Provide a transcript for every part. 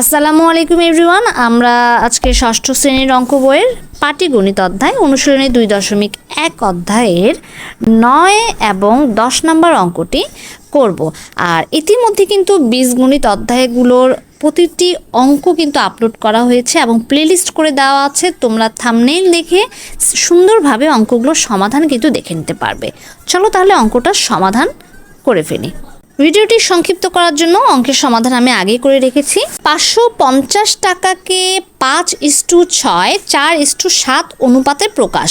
আসসালামু আলাইকুম এভরিওয়ান, আমরা আজকে ষষ্ঠ শ্রেণির অঙ্ক বইয়ের পাটিগণিত অধ্যায় অনুশীলনী দুই দশমিক এক অধ্যায়ের নয় এবং দশ নম্বর অঙ্কটি করব। আর ইতিমধ্যে কিন্তু বীজগণিত অধ্যায়গুলোর প্রতিটি অঙ্ক কিন্তু আপলোড করা হয়েছে এবং প্লেলিস্ট করে দেওয়া আছে, তোমরা থামনেইল দেখে সুন্দরভাবে অঙ্কগুলোর সমাধান কিন্তু দেখে নিতে পারবে। চলো তাহলে অঙ্কটার সমাধান করে ফেলি। ভিডিওটি সংক্ষিপ্ত করার জন্য অঙ্কের সমাধান আমি আগে করে রেখেছি। পাঁচশো পঞ্চাশ টাকাকে পাঁচ ইস্টু ছয়, চার ইস্টু সাত অনুপাতে প্রকাশ।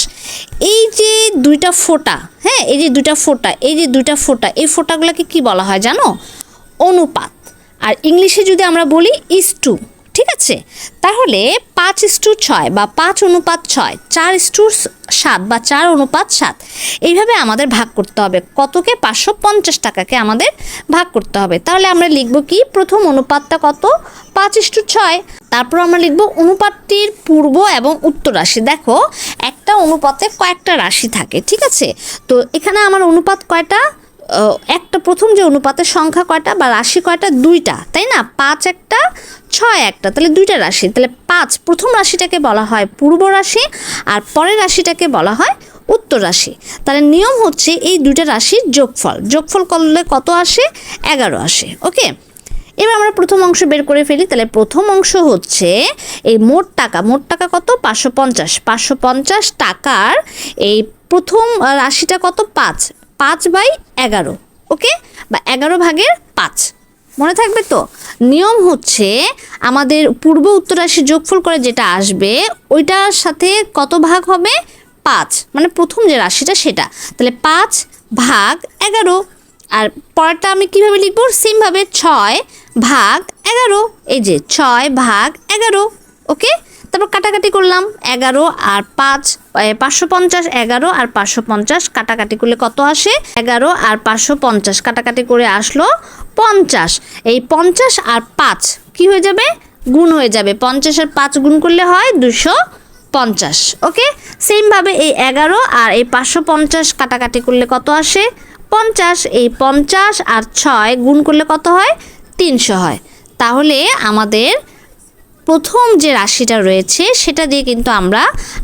এই যে দুইটা ফোটা হ্যাঁ এই যে দুইটা ফোটা, এই যে দুইটা ফোটা, এই ফোটাগুলোকে কি বলা হয় জানো? অনুপাত। আর ইংলিশে যদি আমরা বলি ইস্টু ঠিক আছে? তাহলে পাঁচ ইস্টু ছয় বা পাঁচ অনুপাত ছয়, চার ইস্টু সাত বা চার অনুপাত সাত, এইভাবে আমাদের ভাগ করতে হবে। কতকে? পাঁচশো পঞ্চাশ টাকাকে আমাদের ভাগ করতে হবে। তাহলে আমরা লিখব কি? প্রথম অনুপাতটা কত? পাঁচ ইস্টু ছয়। তারপর আমরা লিখব অনুপাতটির পূর্ব এবং উত্তর রাশি। দেখো, একটা অনুপাতে কয়েকটা রাশি থাকে, ঠিক আছে? তো এখানে আমার অনুপাত কয়টা? একটা প্রথম যে অনুপাতের সংখ্যা কয়টা বা রাশি কয়টা? দুইটা, তাই না? পাঁচ একটা ছয় একটা, তাহলে দুইটা রাশি, তাহলে পাঁচ, প্রথম রাশিটাকে বলা হয় পূর্ব রাশি আর পরের রাশিটাকে বলা হয় উত্তর রাশি। তাহলে নিয়ম হচ্ছে এই দুইটা রাশির যোগফল যোগফল করলে কত আসে? এগারো আসে, ওকে? এবার আমরা প্রথম অংশ বের করে ফেলি, তাহলে প্রথম অংশ হচ্ছে এই মোট টাকা মোট টাকা কত? পাঁচশো পঞ্চাশ পাঁচশো পঞ্চাশ টাকার এই প্রথম রাশিটা কত? পাঁচ পাঁচ বাই এগারো, ওকে? বা এগারো ভাগের পাঁচ। মনে থাকবে তো? নিয়ম হচ্ছে আমাদের পূর্ব উত্তরাশি যোগফল করে যেটা আসবে, ওইটার সাথে কত ভাগ হবে? পাঁচ। মানে প্রথম যে রাশিটা সেটা। তাহলে পাঁচ ভাগ এগারো। আর পরটা আমি কীভাবে লিখব? সেমভাবে ছয় ভাগ এগারো। এই যে ছয় ভাগ এগারো। ওকে? তারপর কাটাকাটি করলাম এগারো আর পাঁচ পাঁচশো পঞ্চাশ, এগারো আর পাঁচশো পঞ্চাশ। কাটাকাটি করলে কত আসে? এগারো আর পাঁচশো পঞ্চাশ। কাটাকাটি করে আসলো পঞ্চাশ। এই পঞ্চাশ আর পাঁচ কি হয়ে যাবে? গুণ হয়ে যাবে। পঞ্চাশ আর পাঁচ গুণ করলে হয় দুশো পঞ্চাশ। ওকে? সেমভাবে এই এগারো আর এই পাঁচশো পঞ্চাশ কাটাকাটি করলে কত আসে? পঞ্চাশ। এই পঞ্চাশ আর ছয় গুণ করলে কত হয়? তিনশো হয়। তাহলে আমাদের প্রথম যে রাশিটা রয়েছে, সেটা দিয়ে কিন্তু আমরা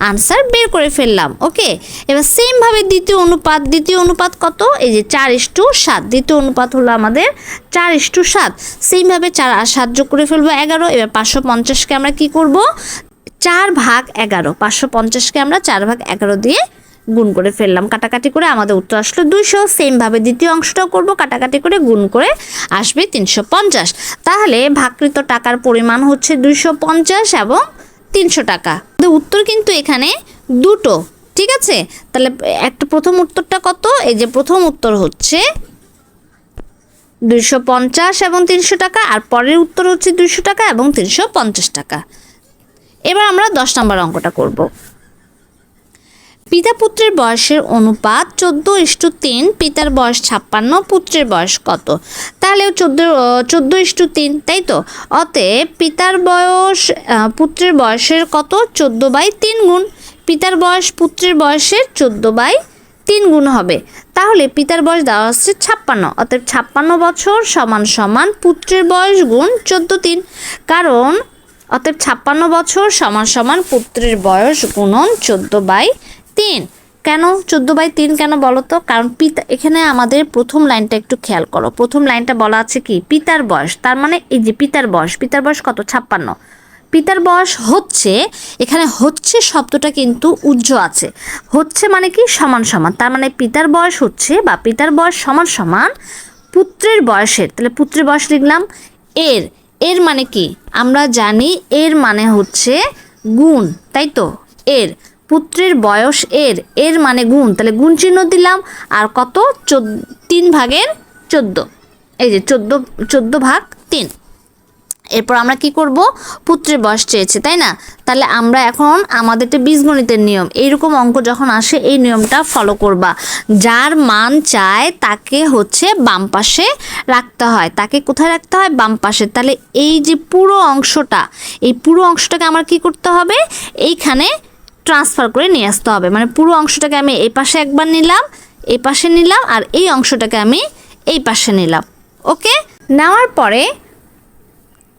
আনসার বের করে ফেললাম ওকে এবার সেমভাবে দ্বিতীয় অনুপাত দ্বিতীয় অনুপাত কত? এই যে চার ইস্টু সাত, দ্বিতীয় অনুপাত হলো আমাদের চার ইস্টু সাত। সেমভাবে চার আর সাত যোগ করে ফেলব এগারো, এবার পাঁচশো পঞ্চাশকে আমরা কি করব? চার ভাগ এগারো, পাঁচশো পঞ্চাশকে আমরা চার ভাগ এগারো দিয়ে গুণ করে ফেললাম। কাটাকাটি করে আমাদের উত্তর আসলো দুইশো। সেমভাবে দ্বিতীয় অংশটাও করব। কাটাকাটি করে গুণ করে আসবে তিনশো পঞ্চাশ। তাহলে ভাকৃত টাকার পরিমাণ হচ্ছে দুইশো পঞ্চাশ এবং তিনশো টাকা। উত্তর কিন্তু এখানে দুটো, ঠিক আছে? তাহলে একটা প্রথম উত্তরটা কত? এই যে প্রথম উত্তর হচ্ছে দুইশো পঞ্চাশ এবং তিনশো টাকা, আর পরের উত্তর হচ্ছে দুইশো টাকা এবং তিনশো পঞ্চাশ টাকা। এবার আমরা দশ নম্বর অঙ্কটা করব। পিতা পুত্রের বয়সের অনুপাত চোদ্দ ইস্টু তিন, পিতার বয়স ছাপ্পান্ন, পুত্রের বয়স কত? তাহলে চোদ্দ চোদ্দ ইস্টু তিন, তাই তো? অতএব পিতার বয়স পুত্রের বয়সের কত? চোদ্দ বাই তিন গুণ। পিতার বয়স, পুত্রের বয়সের চোদ্দ বাই তিন গুণ হবে। তাহলে পিতার বয়স দেওয়া হচ্ছে ছাপ্পান্ন। অতএব ছাপ্পান্ন বছর সমান সমান পুত্রের বয়স গুণ চোদ্দ তিন। কারণ অতএব ছাপ্পান্ন বছর সমান সমান পুত্রের বয়স গুণন চোদ্দ বাই তিন। কেন? চোদ্দ বাই তিন কেন বলো তো? কারণ পিতা এখানে আমাদের প্রথম লাইনটা একটু খেয়াল করো। প্রথম লাইনটা বলা আছে কি? পিতার বয়স। তার মানে এই যে পিতার বয়স। পিতার বয়স কত? ছাপ্পান্ন। পিতার বয়স হচ্ছে এখানে হচ্ছে শব্দটা কিন্তু উজ্জ্ব আছে। হচ্ছে মানে কি? সমান সমান। তার মানে পিতার বয়স হচ্ছে বা পিতার বয়স সমান সমান পুত্রের বয়সের। তাহলে পুত্রের বয়স লিখলাম এর। এর মানে কি? আমরা জানি এর মানে হচ্ছে গুণ, তাই তো? এর। পুত্রের বয়স এর এর মানে গুণ, তাহলে গুণ চিহ্ন দিলাম, আর কত? চোদ্দ, তিন ভাগের চোদ্দ। এই যে চোদ্দ চোদ্দ ভাগ তিন। এরপর আমরা কি করব? পুত্রের বয়স চেয়েছে, তাই না? তাহলে আমরা এখন আমাদের বীজগণিতের নিয়ম, এইরকম অঙ্ক যখন আসে, এই নিয়মটা ফলো করবা। যার মান চায়, তাকে হচ্ছে বাম পাশে রাখতে হয়। তাকে কোথায় রাখতে হয়? বাম পাশে। তাহলে এই যে পুরো অংশটা, এই পুরো অংশটাকে আমার কি করতে হবে? এইখানে ট্রান্সফার করে নিয়ে আসতে হবে। মানে পুরো অংশটাকে আমি এই পাশে একবার নিলাম, এই পাশে নিলাম, আর এই অংশটাকে আমি এই পাশে নিলাম। ওকে? নেওয়ার পরে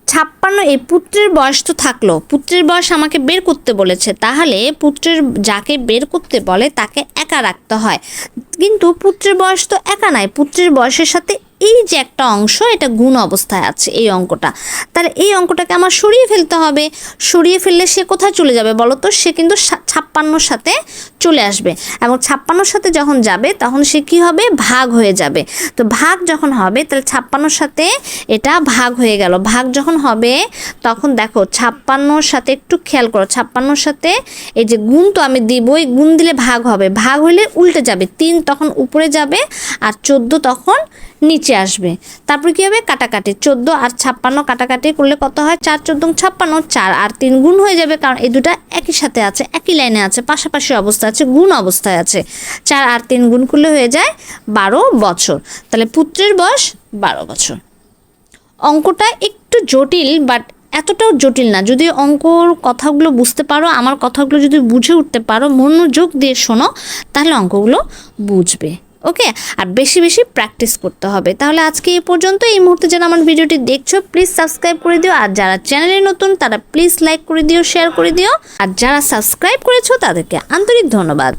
ছাপ্পান্ন, এই পুত্রের বয়স তো থাকল। পুত্রের বয়স আমাকে বের করতে বলেছে। তাহলে পুত্রের যাকে বের করতে বলে তাকে একা রাখতে হয়। কিন্তু পুত্রের বয়স তো একা নাই। পুত্রের বয়সের সাথে এই যে একটা অংশ, এটা গুণ অবস্থায় আছে এই অঙ্কটা। তাহলে এই অঙ্কটাকে আমার সরিয়ে ফেলতে হবে। সরিয়ে ফেললে সে কোথায় চলে যাবে বলো তো? সে কিন্তু ছাপ্পান্নর সাথে চলে আসবে এবং ছাপ্পান্নর সাথে যখন যাবে, তখন সে কি হবে? ভাগ হয়ে যাবে। তো ভাগ যখন হবে, তাহলে ছাপ্পান্নর সাথে এটা ভাগ হয়ে গেল। ভাগ যখন হবে, তখন দেখো ছাপ্পান্নর সাথে একটু খেয়াল করো। ছাপ্পান্নর সাথে এই যে গুণ তো আমি দিবই, গুণ দিলে ভাগ হবে। ভাগ হলে উল্টে যাবে। তিন তখন উপরে যাবে আর চোদ্দ তখন নিচে আসবে। তারপর কি হবে? কাটাকাটি। চোদ্দ আর ছাপ্পান্ন কাটাকাটি করলে কত হয়? চার, চোদ্দ, ছাপ্পান্ন, চার। আর তিন গুণ হয়ে যাবে কারণ এই দুটা একই সাথে আছে, একই লাইনে আছে, পাশাপাশি অবস্থা আছে গুণ অবস্থায় আছে। চার আর তিন গুণ করলে হয়ে যায় বারো বছর। তাহলে পুত্রের বয়স বারো বছর। অঙ্কটা একটু জটিল বাট এতটাও জটিল না। যদি অঙ্কর কথাগুলো বুঝতে পারো, আমার কথাগুলো যদি বুঝে উঠতে পারো, মনোযোগ দিয়ে শোনো, তাহলে অঙ্কগুলো বুঝবে। ওকে? আর বেশি বেশি প্র্যাকটিস করতে হবে। তাহলে আজকে এই পর্যন্ত এই মুহূর্তে যারা আমার ভিডিওটি দেখছ প্লিজ সাবস্ক্রাইব করে দিও। আর যারা চ্যানেলে নতুন, তারা প্লিজ লাইক করে দিও শেয়ার করে দিও। আর যারা সাবস্ক্রাইব করেছ, তাদেরকে আন্তরিক ধন্যবাদ।